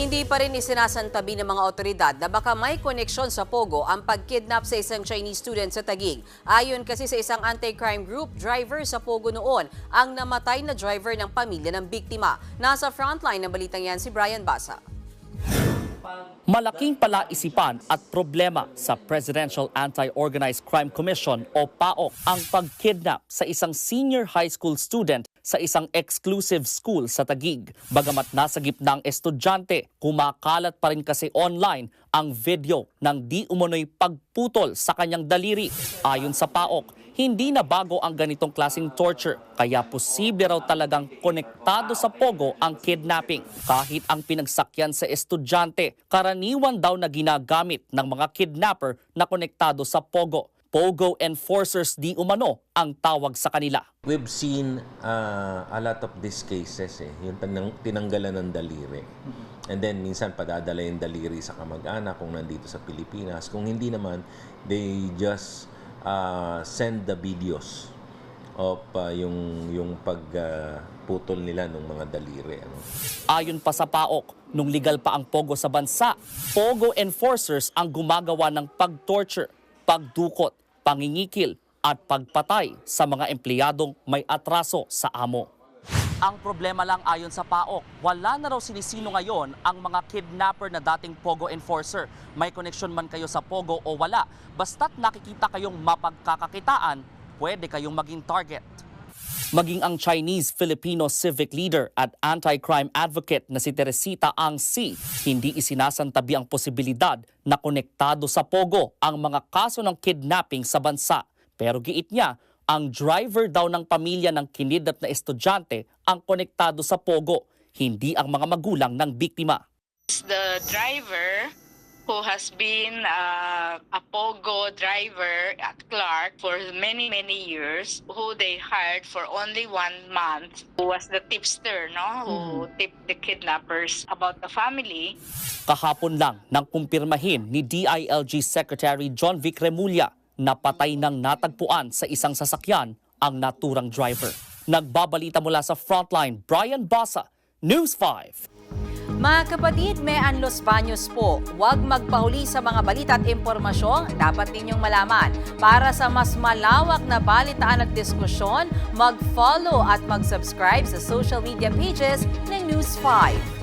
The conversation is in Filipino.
Hindi pa rin isinasantabi ng mga otoridad na baka may koneksyon sa Pogo ang pagkidnap sa isang Chinese student sa Taguig. Ayon kasi sa isang anti-crime group, driver sa Pogo noon ang namatay na driver ng pamilya ng biktima. Nasa frontline ng balitang yan si Brian Basa. Malaking palaisipan at problema sa Presidential Anti-Organized Crime Commission o PAOK ang pagkidnap sa isang senior high school student sa isang exclusive school sa Taguig. Bagamat nasa gitna ang estudyante, kumakalat pa rin kasi online ang video ng di umano'y pagputol sa kanyang daliri. Ayon sa PAOK, hindi na bago ang ganitong klaseng torture, kaya posible raw talagang konektado sa Pogo ang kidnapping. Kahit ang pinagsakyan sa estudyante, karaniwan daw na ginagamit ng mga kidnapper na konektado sa Pogo. Pogo enforcers di umano ang tawag sa kanila. We've seen uh, a lot of these cases eh, yung tinang- tinanggalan ng daliri. And then minsan padadala yung daliri sa kamag-anak kung nandito sa Pilipinas. Kung hindi naman, they just uh, send the videos of uh, yung yung pagputol nila ng mga daliri. Ano. Ayon pa sa PAOK, nung legal pa ang Pogo sa bansa, Pogo enforcers ang gumagawa ng pag-torture, pagdukot, pangingikil at pagpatay sa mga empleyadong may atraso sa amo. Ang problema lang ayon sa PAOK, wala na raw sinisino ngayon ang mga kidnapper na dating Pogo enforcer. May connection man kayo sa Pogo o wala, basta't nakikita kayong mapagkakakitaan, pwede kayong maging target. Maging ang Chinese-Filipino civic leader at anti-crime advocate na si Teresita Ang Si, hindi isinasantabi ang posibilidad na konektado sa Pogo ang mga kaso ng kidnapping sa bansa. Pero giit niya, ang driver daw ng pamilya ng kinidnap na estudyante ang konektado sa Pogo, hindi ang mga magulang ng biktima. the driver who has been uh, a pogo driver at Clark for many many years who they hired for only one month who was the tipster no? Who tipped the kidnappers about the family. Kahapon lang nang kumpirmahin ni DILG Secretary John Vic Remulla na patay ng natagpuan sa isang sasakyan ang naturang driver. Nagbabalita mula sa frontline, Brian Basa, News 5. Mga kapatid, may Anlos Baños po. Huwag magpahuli sa mga balita at impormasyong dapat ninyong malaman. Para sa mas malawak na balitaan at diskusyon, mag-follow at mag-subscribe sa social media pages ng News 5.